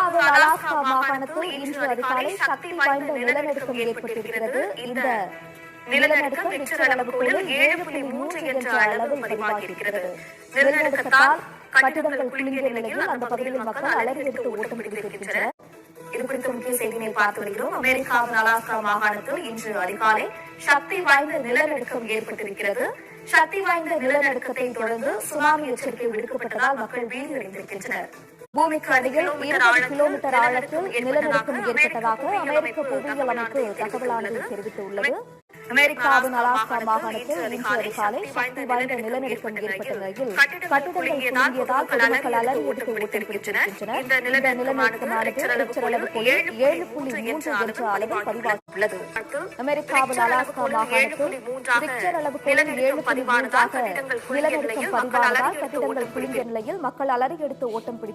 அமெரிக்காவின் அலாஸ்கா மாகாணத்தில் இன்று அதிகாலை சக்தி வாய்ந்த நிலநடுக்கம் ஏற்பட்டிருக்கிறது. இந்த நிலநடுக்கம் ரிக்டர் ஏழு புள்ளி மூன்று என்ற அளவில் பதிவாகியிருக்கிறது. நிலநடுக்கத்தால் கட்டிடங்கள் குலுங்கிய நிலையில் அந்த பகுதியில் மக்கள் அலறி எடுத்து ஓட்டம் பிடித்திருக்கின்றனர் குறித்த முக்கிய செய்தியை பார்த்து வருகிறோம். அமெரிக்காவின் அலாஸ்கா மாகாணத்தில் இன்று அதிகாலை சக்தி வாய்ந்த நிலநடுக்கம் ஏற்பட்டிருக்கிறது. சக்தி வாய்ந்த நிலநடுக்கத்தை தொடர்ந்து சுனாமி எச்சரிக்கை விடுக்கப்பட்டதால் மக்கள் பீதியடைந்திருக்கின்றனர் பூமிக்கு அடியில் இருபது கிலோமீட்டர் ஆழத்தில் நிலநடுக்கம் ஏற்பட்டதாக அமெரிக்க புவியியல் அமைப்பு தகவலானது தெரிவித்துள்ளது. அமெரிக்காவின் அலாஸ்கா மாகாணத்தில் இன்று அதிகாலை சக்தி வாய்ந்த நிலநடுக்கம் ஏற்பட்ட நிலையில் கட்டிடங்கள் குலுங்கியதால் பொதுமக்கள் அலறி எடுத்து ஓட்டிருக்கின்றனர் இந்த நிலநடுக்கமானது அளவுகோலில் ஏழு புள்ளி மூன்று என்ற அளவில் பதிவாகியுள்ளது அமெரிக்காவின் அலாஸ்கா மாகாணத்தில் ரிக்டர் அளவுகோலில் ஏழு புள்ளி மூன்றாக நிலநடுக்கம் பதிவானதால் கட்டிடங்கள் குலுங்கிய நிலையில் மக்கள் அலறி எடுத்து ஓட்டம் பிடித்து